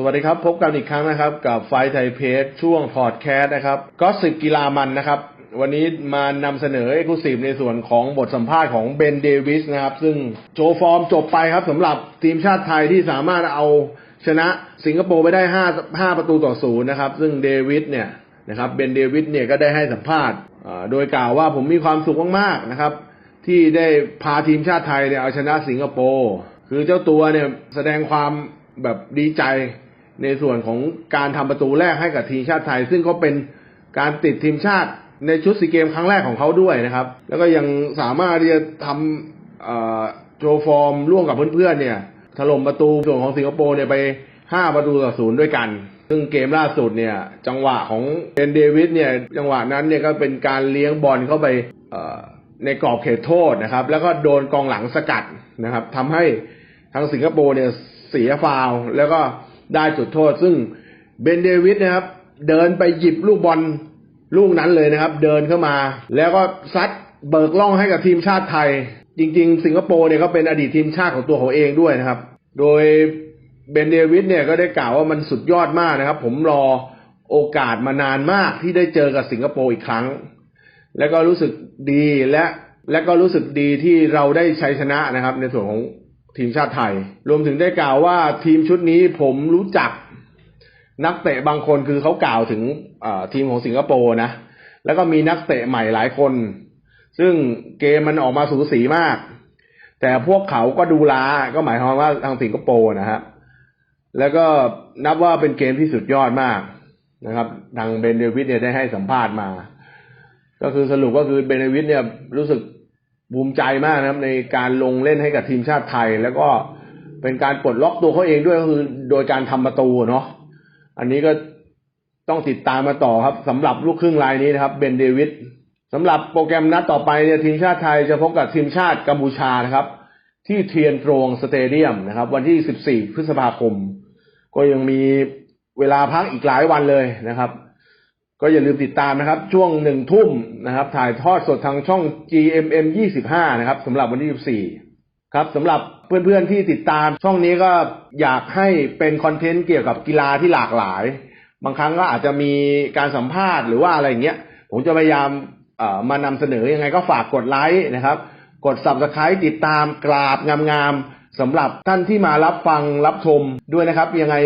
สวัสดีครับ พบกันอีกครั้งนะครับ กับไฟไทยเพจช่วงพอดแคสต์นะครับก็สิบกีฬามันนะครับ วันนี้มานำเสนอเอกลุศิในส่วนของบทสัมภาษณ์ของเบนเดวิสนะครับ ซึ่งโชว์ฟอร์มจบไปครับสำหรับทีมชาติไทยที่สามารถเอาชนะสิงคโปร์ไปได้ห้าห้าประตูต่อศูนย์นะครับ ซึ่งเดวิสเนี่ยนะครับเบนเดวิสเนี่ยก็ได้ให้สัมภาษณ์โดยกล่าวว่าผมมีความสุขมากๆนะครับ ที่ได้พาทีมชาติไทยเนี่ยเอาชนะสิงคโปร์คือเจ้าตัวเนี่ยแสดงความแบบดีใจ ในส่วนของการทำประตูแรกให้กับทีมชาติไทย ซึ่งก็เป็นการติดทีมชาติในชุดซีเกมครั้งแรกของเขาด้วยนะครับ แล้วก็ยังสามารถที่จะทำโชว์ฟอร์มร่วมกับเพื่อนๆเนี่ยถล่มประตูส่วนของสิงคโปร์เนี่ยไป 5 ประตูต่อศูนย์ด้วยกัน ซึ่งเกมล่าสุดเนี่ยจังหวะของเบนเดวิดเนี่ยจังหวะนั้นเนี่ยก็เป็นการเลี้ยงบอลเข้าไปในกรอบเขตโทษนะครับ แล้วก็โดนกองหลังสกัดนะครับทำให้ทางสิงคโปร์เนี่ยเสียฟาวแล้วก็ ได้จุดโทษ ซึ่งเบนเดวิดนะครับ เดินไปหยิบลูกบอลลูกนั้นเลยนะครับ เดินเข้ามา แล้วก็ซัดเบิกล่องให้กับทีมชาติไทย จริง ๆ สิงคโปร์เนี่ยก็เป็นอดีตทีมชาติของตัวเขาเองด้วยนะครับ โดยเบนเดวิดเนี่ยก็ได้กล่าวว่ามันสุดยอดมากนะครับ ผมรอโอกาสมานานมากที่ได้เจอกับสิงคโปร์อีกครั้ง แล้วก็รู้สึกดีและและก็รู้สึกดีที่เราได้ชัยชนะนะครับ ในส่วนของ ทีมชาติไทย รวมถึงได้กล่าวว่าทีมชุดนี้ผมรู้จักนักเตะบางคนคือเขากล่าวถึงทีมของสิงคโปร์นะ แล้วก็มีนักเตะใหม่หลายคน ซึ่งเกมมันออกมาสูสีมาก แต่พวกเขาก็ดูล้าก็หมายความว่าทางสิงคโปร์นะครับ แล้วก็นับว่าเป็นเกมที่สุดยอดมากนะครับ ทางเบนเดวิดเนี่ยได้ให้สัมภาษณ์มา ก็คือสรุปก็คือเบนเดวิดเนี่ยรู้สึก ภูมิใจมากนะครับในการลงเล่นให้กับทีมชาติไทย แล้วก็เป็นการปลดล็อกตัวเขาเองด้วยก็คือโดยการทำประตูเนาะอันนี้ก็ต้องติดตามมาต่อครับสำหรับลูกครึ่งรายนี้นะครับเบนเดวิดสำหรับโปรแกรมนัดต่อไปเนี่ยทีมชาติไทยจะพบกับทีมชาติกัมพูชานะครับ ที่เทียนตรงสเตเดียมนะครับ วันที่ 14 พฤษภาคม ก็ยังมีเวลาพักอีกหลายวันเลยนะครับ ก็อย่าลืมติดตามนะครับ ช่วงหนึ่งทุ่มนะครับ ถ่ายทอดสดทางช่อง GMM 25นะครับสำหรับวันที่ 14 ครับสำหรับเพื่อนๆที่ติดตามช่องนี้ก็อยากให้เป็นคอนเทนต์เกี่ยวกับกีฬาที่หลากหลาย บางครั้งก็อาจจะมีการสัมภาษณ์หรือว่าอะไรอย่างเงี้ยผมจะพยายามมานำเสนอยังไงก็ฝากกดไลค์นะครับ กด subscribe ติดตามกราบงามๆสำหรับท่านที่มารับฟังรับชมด้วยนะครับ ยังไง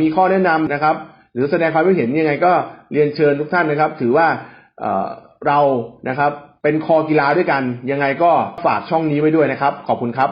มีข้อแนะนำนะครับ หรือแสดงความคิดเห็นยังไงก็เรียนเชิญทุกท่านนะครับ ถือว่าเเรานะครับเป็นคอกีฬาด้วยกัน ยังไงก็ฝากช่องนี้ไว้ด้วยนะครับ ขอบคุณครับ